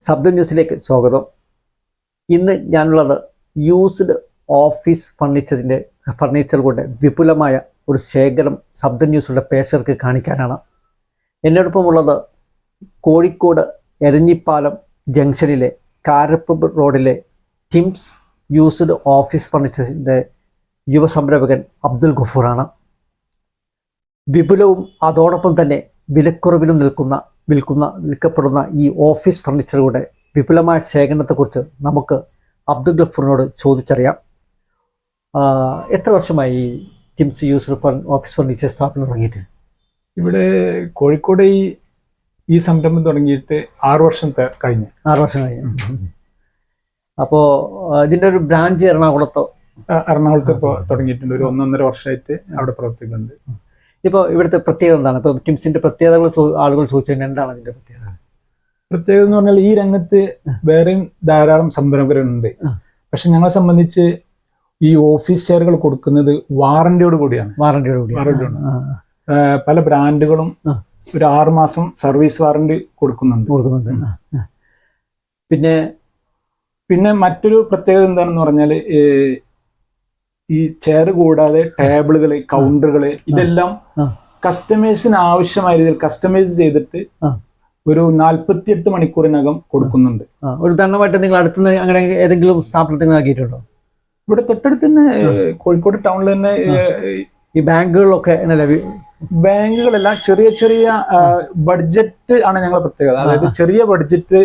ശബ്ദ ന്യൂസിലേക്ക് സ്വാഗതം. ഇന്ന് ഞാനുള്ളത് യൂസ്ഡ് ഓഫീസ് ഫർണിച്ചറിന്റെ ഫർണിച്ചർ കൊണ്ട് വിപുലമായ ഒരു ശേഖരം ശബ്ദ ന്യൂസുകളുടെ പേശർക്ക് കാണിക്കാനാണ്. എന്നോടൊപ്പമുള്ളത് കോഴിക്കോട് എരഞ്ഞിപ്പാലം ജംഗ്ഷനിലെ കാരപ്പ് റോഡിലെ ടിംസ് യൂസ്ഡ് ഓഫീസ് ഫർണിച്ചറിന്റെ യുവസംരംഭകൻ അബ്ദുൽ ഗഫൂറാണ്. വിപുലവും അതോടൊപ്പം തന്നെ വിലക്കുറവിലും നിൽക്കുന്ന വിൽക്കുന്ന വിൽക്കപ്പെടുന്ന ഈ ഓഫീസ് ഫർണിച്ചറുകളുടെ വിപുലമായ ശേഖരണത്തെക്കുറിച്ച് നമുക്ക് അബ്ദുൽ ഗഫൂറിനോട് ചോദിച്ചറിയാം. എത്ര വർഷമായി ഈ Tims user for office furniture സ്ഥാപനം തുടങ്ങിയിട്ട്? ഇവിടെ കോഴിക്കോട് ഈ ഈ സംരംഭം തുടങ്ങിയിട്ട് ആറു വർഷം കഴിഞ്ഞു. ആറ് വർഷം കഴിഞ്ഞു. അപ്പോൾ ഇതിന്റെ ഒരു ബ്രാഞ്ച് എറണാകുളത്തോ? എറണാകുളത്തോ എറണാകുളത്ത് ഇപ്പോൾ തുടങ്ങിയിട്ടുണ്ട്. ഒരു ഒന്നൊന്നര വർഷമായിട്ട് അവിടെ പ്രവർത്തിക്കുന്നുണ്ട്. ഇപ്പോൾ ഇവിടുത്തെ പ്രത്യേകത എന്താണ്? ഇപ്പോൾ ടിംസിന്റെ പ്രത്യേകതകൾ ആളുകൾ ചോദിച്ചു എന്താണ് അതിന്റെ പ്രത്യേകത? പ്രത്യേകത എന്ന് പറഞ്ഞാൽ ഈ രംഗത്ത് വേറെയും ധാരാളം സംരംഭകരുണ്ട്. പക്ഷെ ഞങ്ങളെ സംബന്ധിച്ച് ഈ ഓഫീസ് ചെയറുകൾ കൊടുക്കുന്നത് വാറന്റിയോട് കൂടിയാണ്. വാറണ്ടിയോട് കൂടി ആ, പല ബ്രാൻഡുകളും ഒരു ആറ് മാസം സർവീസ് വാറന്റി കൊടുക്കുന്നുണ്ട്. കൊടുക്കുന്നുണ്ട്. പിന്നെ പിന്നെ മറ്റൊരു പ്രത്യേകത എന്താണെന്ന് പറഞ്ഞാൽ ഈ ചെയർ കൂടാതെ ടേബിളുകൾ കൗണ്ടറുകൾ ഇതെല്ലാം കസ്റ്റമേഴ്സിന് ആവശ്യമായ രീതിയിൽ കസ്റ്റമൈസ് ചെയ്തിട്ട്. ഒരു നാൽപ്പത്തിയെട്ട് മണിക്കൂറിനകം കൊടുക്കുന്നുണ്ട്. ഒരു ഉദാഹരണമായിട്ട് നിങ്ങൾ അടുത്തുനിന്ന് അങ്ങനെ ഏതെങ്കിലും സ്ഥാപനത്തിൽ ആക്കിയിട്ടുണ്ടോ? ഇവിടെ തൊട്ടടുത്ത് തന്നെ കോഴിക്കോട് ടൗണിൽ തന്നെ ഈ ബാങ്കുകളിലൊക്കെ ബാങ്കുകളെല്ലാം ചെറിയ ചെറിയ ബഡ്ജറ്റ് ആണ് ഞങ്ങളുടെ പ്രത്യേകത. അതായത് ചെറിയ ബഡ്ജറ്റ്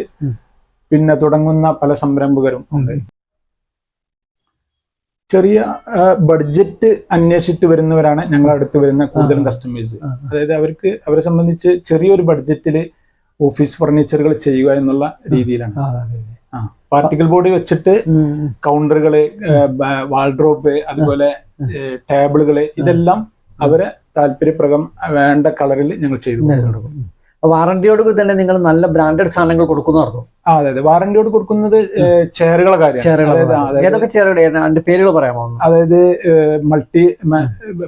പിന്നെ തുടങ്ങുന്ന പല സംരംഭകരും ഉണ്ട്. ചെറിയ ബഡ്ജറ്റ് അന്വേഷിച്ചിട്ട് വരുന്നവരാണ് ഞങ്ങളുടെ അടുത്ത് വരുന്ന കൂടുതലും കസ്റ്റമേഴ്സ് അതായത് അവർക്ക് അവരെ സംബന്ധിച്ച് ചെറിയൊരു ബഡ്ജറ്റിൽ ഓഫീസ് ഫർണിച്ചറുകൾ ചെയ്യുക എന്നുള്ള രീതിയിലാണ്. പാർട്ടിക്കൽ ബോർഡ് വെച്ചിട്ട് കൗണ്ടറുകൾ വാൾഡ്രോപ്പ് അതുപോലെ ടേബിളുകൾ ഇതെല്ലാം അവരെ താല്പര്യപ്രകം വേണ്ട കളറിൽ ഞങ്ങൾ ചെയ്തു കൊടുക്കും. വാറണ്ടിയോട് കൂടി തന്നെ നിങ്ങൾ നല്ല ബ്രാൻഡഡ് സാധനങ്ങൾ കൊടുക്കുന്ന അർത്ഥം. അതെ അതെ. വാറണ്ടിയോട് കൊടുക്കുന്നത് ചെയറുകളെ ഏതൊക്കെ ചെയറുകളുടെ അതിന്റെ പേരുകൾ പറയാമോ അതായത് മൾട്ടി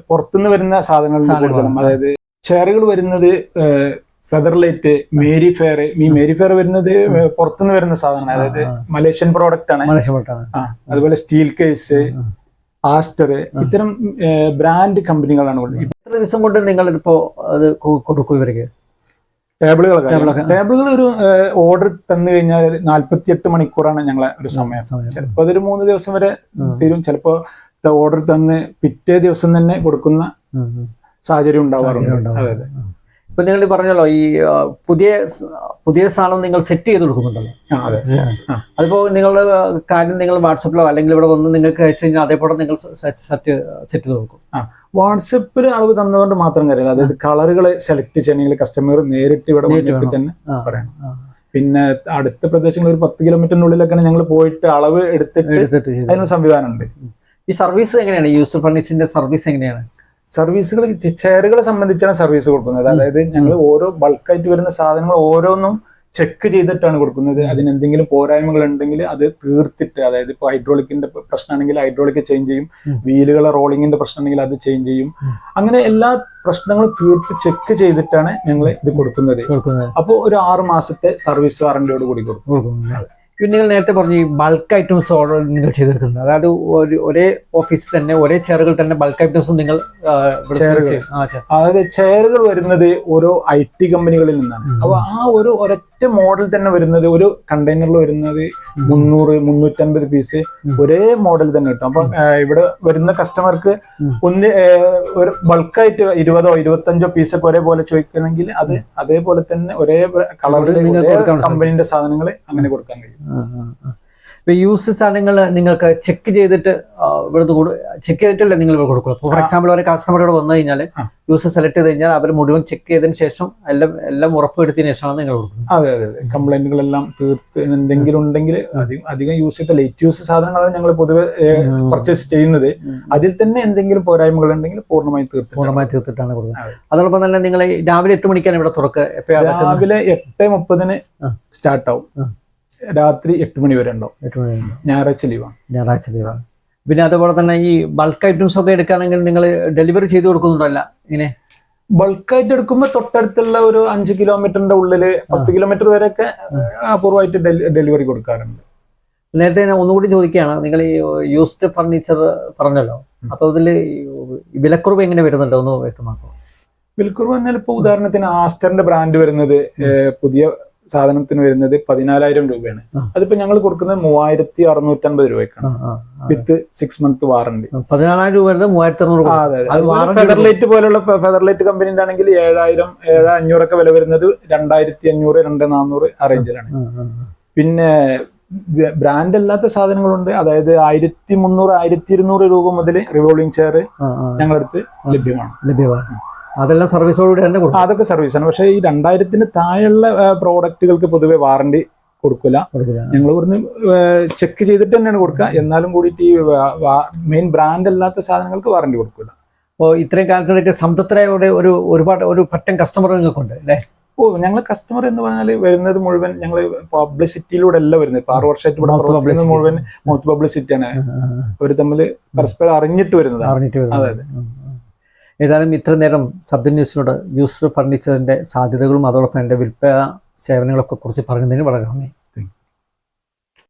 പുറത്തുനിന്ന് വരുന്ന സാധനങ്ങൾ. കൊടുക്കണം അതായത് ചെയറുകൾ വരുന്നത് ഫെദർ ലൈറ്റ് മേരി ഫെയർ. ഈ മേരി ഫെയർ വരുന്നത് പുറത്തുനിന്ന് വരുന്ന സാധനമാണ്. അതായത് മലേഷ്യൻ പ്രോഡക്റ്റ് ആണ്. അതുപോലെ സ്റ്റീൽ കേസ് ആസ്റ്റർ ഇത്തരം ബ്രാൻഡ് കമ്പനികളാണ്. എത്ര ദിവസം കൊണ്ട് നിങ്ങൾ ഇപ്പോ അത് കൊടുക്കും ഇവർക്ക്. ടേബിളുകളൊക്കെ. ടേബിളുകൾ ഒരു ഓർഡർ തന്നു കഴിഞ്ഞാൽ നാല്പത്തിയെട്ട് മണിക്കൂറാണ് ഞങ്ങളെ ഒരു സമയം. ചിലപ്പോ അതൊരു മൂന്ന് ദിവസം വരെ. തീരും ചിലപ്പോ ഓർഡർ തന്ന് പിറ്റേ ദിവസം തന്നെ കൊടുക്കുന്ന. സാഹചര്യം ഉണ്ടാവാറുണ്ട്. അതെ അതെ ഇപ്പൊ നിങ്ങൾ പറഞ്ഞല്ലോ ഈ പുതിയ പുതിയ സാധനം നിങ്ങൾ സെറ്റ് ചെയ്ത് കൊടുക്കുന്നുണ്ടല്ലോ. അതിപ്പോ നിങ്ങളുടെ കാര്യം നിങ്ങൾ വാട്സപ്പിലോ അല്ലെങ്കിൽ ഇവിടെ വന്ന് നിങ്ങൾക്ക് അയച്ചു കഴിഞ്ഞാൽ അതേപോലെ നിങ്ങൾ സെറ്റ് സെറ്റ് ചെയ്ത് കൊടുക്കും. വാട്സപ്പിൽ അളവ് തന്നതുകൊണ്ട് മാത്രം കാര്യമില്ല. അതായത് കളറുകൾ സെലക്ട് ചെയ്യണമെങ്കിൽ കസ്റ്റമർ നേരിട്ട് ഇവിടെ വന്നിട്ട് തന്നെ പറയണം. പിന്നെ അടുത്ത പ്രദേശങ്ങളിൽ ഒരു പത്ത് കിലോമീറ്ററിനുള്ളിലൊക്കെ ഞങ്ങൾ പോയിട്ട് അളവ് എടുത്തിട്ട് അതിനൊരു സംവിധാനം ഉണ്ട് സംവിധാനമുണ്ട്. ഈ സർവീസ് എങ്ങനെയാണ്? യൂസർ ഫർണിച്ചിന്റെ സർവീസ് എങ്ങനെയാണ്? സർവീസുകൾ ചെയറുകളെ സംബന്ധിച്ചാണ് സർവീസ് കൊടുക്കുന്നത്. അതായത് ഞങ്ങൾ ഓരോ ബൾക്കായിട്ട് വരുന്ന സാധനങ്ങൾ ഓരോന്നും ചെക്ക് ചെയ്തിട്ടാണ് കൊടുക്കുന്നത്. അതിന് എന്തെങ്കിലും പോരായ്മകൾ ഉണ്ടെങ്കിൽ അത് തീർത്തിട്ട് അതായത് ഇപ്പൊ ഹൈഡ്രോളിക്കിന്റെ പ്രശ്നമാണെങ്കിൽ ഹൈഡ്രോളിക് ചേഞ്ച് ചെയ്യും. വീലുകളെ റോളിങ്ങിന്റെ പ്രശ്നമാണെങ്കിൽ അത് ചേഞ്ച് ചെയ്യും. അങ്ങനെ എല്ലാ പ്രശ്നങ്ങളും തീർത്ത് ചെക്ക് ചെയ്തിട്ടാണ് ഞങ്ങൾ ഇത് കൊടുക്കുന്നത്. അപ്പോൾ ഒരു ആറ് മാസത്തെ സർവീസ് വാറന്റിയോട് കൂടി കൊടുക്കും. പിന്നെ നിങ്ങൾ നേരത്തെ പറഞ്ഞു ഈ ബൾക്ക് ഐറ്റംസ് ഓർഡർ നിങ്ങൾ ചെയ്തിട്ടുണ്ട്. അതായത് ഒരു ഒരേ ഓഫീസിൽ തന്നെ ഒരേ ചെയറുകൾ തന്നെ ബൾക്ക് ഐറ്റംസ് നിങ്ങൾ അതായത് ചെയറുകൾ വരുന്നത് ഓരോ ഐ ടി കമ്പനികളിൽ നിന്നാണ്. അപ്പോൾ അപ്പൊ ആ ഒരു ഒരൊറ്റ മോഡൽ തന്നെ വരുന്നത് ഒരു കണ്ടെയ്നറിൽ വരുന്നത്. മുന്നൂറ് മുന്നൂറ്റൻപത് പീസ് ഒരേ മോഡൽ തന്നെ കിട്ടും. അപ്പൊ ഇവിടെ വരുന്ന കസ്റ്റമർക്ക്. ഒന്ന് ഒരു ബൾക്കായിട്ട് ഇരുപതോ ഇരുപത്തഞ്ചോ പീസൊക്കെ ഒരേപോലെ ചോദിക്കണമെങ്കിൽ അത് അതേപോലെ തന്നെ ഒരേ കളറിൽ. കമ്പനിന്റെ സാധനങ്ങൾ അങ്ങനെ കൊടുക്കാൻ കഴിയും. യൂസ് സാധനങ്ങൾ നിങ്ങൾക്ക് ചെക്ക് ചെയ്തിട്ട് ഇവിടുന്ന് ചെക്ക് ചെയ്തിട്ടല്ലേ നിങ്ങൾ ഇവിടെ കൊടുക്കുക ഫോർ എക്സാമ്പിൾ ഒരു കസ്റ്റമർ ഇവിടെ വന്നു കഴിഞ്ഞാൽ. യൂസ് സെലക്ട് ചെയ്ത് കഴിഞ്ഞാൽ അവർ മുഴുവൻ ചെക്ക് ചെയ്തതിന് ശേഷം എല്ലാം എല്ലാം ഉറപ്പെടുത്തിയതിനു ശേഷമാണ് നിങ്ങൾ കൊടുക്കുന്നത്. അതെ അതെ അതെ. കംപ്ലൈന്റുകളെല്ലാം തീർത്ത് എന്തെങ്കിലും ഉണ്ടെങ്കിൽ അധികം അധികം യൂസ് ചെയ്ത ലേറ്റ് യൂസ് സാധനങ്ങളാണ് ഞങ്ങൾ പൊതുവെ പർച്ചേസ് ചെയ്യുന്നത്. അതിൽ തന്നെ എന്തെങ്കിലും പോരായ്മകൾ ഉണ്ടെങ്കിൽ പൂർണമായും തീർത്ത് പൂർണമായി തീർത്തിട്ടാണ് കൊടുക്കുന്നത്. അതെ. അതോടൊപ്പം തന്നെ നിങ്ങൾ രാവിലെ എട്ട് മണിക്കാണ് ഇവിടെ തുറക്കുക എപ്പോഴാണ് രാവിലെ എട്ട് മുപ്പതിന്. സ്റ്റാർട്ട് ആവും. രാത്രി എട്ട് മണി വരെ ഉണ്ടാവും. എട്ട് മണി. ഞായറാഴ്ച ലീവാണ് ഞായറാഴ്ച ലീവാണ് പിന്നെ അതുപോലെ തന്നെ ഈ ബൾക്ക് ഐറ്റംസ് ഒക്കെ എടുക്കുകയാണെങ്കിൽ നിങ്ങൾ ഡെലിവറി ചെയ്ത് കൊടുക്കുന്നുണ്ടല്ല ഇങ്ങനെ? ബൾക്കായിട്ട് എടുക്കുമ്പോൾ തൊട്ടടുത്തുള്ള ഒരു അഞ്ച് കിലോമീറ്ററിന്റെ ഉള്ളിൽ പത്ത് കിലോമീറ്റർ വരെയൊക്കെ അപൂർവമായിട്ട് ഡെലിവറി കൊടുക്കാറുണ്ട്. നേരത്തെ ഞാൻ ഒന്നുകൂടി ചോദിക്കുകയാണ് നിങ്ങൾ ഈ യൂസ്ഡ് ഫർണിച്ചർ പറഞ്ഞല്ലോ അപ്പൊ ഇതിൽ വിലക്കുറവ് എങ്ങനെ വരുന്നുണ്ടോ? ഒന്ന് വ്യക്തമാക്കും. വിലക്കുറവ് പറഞ്ഞാൽ ഇപ്പൊ ഉദാഹരണത്തിന് ആസ്റ്ററിന്റെ ബ്രാൻഡ് വരുന്നത് പുതിയ സാധനത്തിന് വരുന്നത് പതിനാലായിരം രൂപയാണ്. അതിപ്പോ ഞങ്ങൾ കൊടുക്കുന്നത് മൂവായിരത്തി അറുന്നൂറ്റമ്പത് രൂപയ്ക്കാണ്. വിത്ത് സിക്സ് മന്ത് വാറണ്ടി പതിനാലായിരം രൂപയുടെ മൂവായിരത്തി അറുന്നൂറ് ഫെദർലൈറ്റ് പോലുള്ള ഫെദർലൈറ്റ് കമ്പനിന്റെ ആണെങ്കിൽ ഏഴായിരം ഏഴ് അഞ്ഞൂറൊക്കെ വില വരുന്നത് രണ്ടായിരത്തി അഞ്ഞൂറ് രണ്ട് നാനൂറ് ആ റേഞ്ചിലാണ്. പിന്നെ ബ്രാൻഡ് അല്ലാത്ത സാധനങ്ങളുണ്ട്. അതായത് ആയിരത്തി മുന്നൂറ് ആയിരത്തി ഇരുന്നൂറ് രൂപ മുതൽ റിവോൾവിംഗ് ചെയർ. ഞങ്ങളടുത്ത് ലഭ്യമാണ്. ലഭ്യമാണ്. അതെല്ലാം സർവീസോടുകൂടി തന്നെ കൊടുക്കും. അതൊക്കെ സർവീസാണ് പക്ഷേ ഈ രണ്ടായിരത്തിന് താഴെയുള്ള പ്രോഡക്റ്റുകൾക്ക് പൊതുവെ വാറണ്ടി കൊടുക്കില്ല ഞങ്ങൾ ഇവിടുന്ന് ചെക്ക് ചെയ്തിട്ട് തന്നെയാണ് കൊടുക്കുക. എന്നാലും കൂടിയിട്ട് ഈ മെയിൻ ബ്രാൻഡ് അല്ലാത്ത സാധനങ്ങൾക്ക് വാറണ്ടി കൊടുക്കില്ല അപ്പോൾ ഇത്രയും കാലത്തിലൊക്കെ സംതൃപ്തരായോടെ ഒരു ഒരുപാട് ഒരു പറ്റം കസ്റ്റമർ നിങ്ങൾക്കുണ്ട് അല്ലേ? ഓ ഞങ്ങൾ കസ്റ്റമർ എന്ന് പറഞ്ഞാൽ വരുന്നത് മുഴുവൻ ഞങ്ങൾ പബ്ലിസിറ്റിയിലൂടെ അല്ല വരുന്നത്. ഇപ്പൊ ആറ് വർഷമായിട്ട് ഇവിടെ പ്രവർത്തിക്കുന്നത് മുഴുവൻ മൗത്ത് പബ്ലിസിറ്റിയാണ് അവർ തമ്മിൽ പരസ്പരം അറിഞ്ഞിട്ട് വരുന്നത്. അതെ, അതെ. ഏതായാലും ഇത്ര നേരം സബ് ന്യൂസിനോട് യൂസർ ഫർണിച്ചറിന്റെ സാധ്യതകളും അതോടൊപ്പം എന്റെ വിൽപ്പന സേവനങ്ങളൊക്കെ കുറിച്ച് പറഞ്ഞതിന് വളരെ നന്ദി.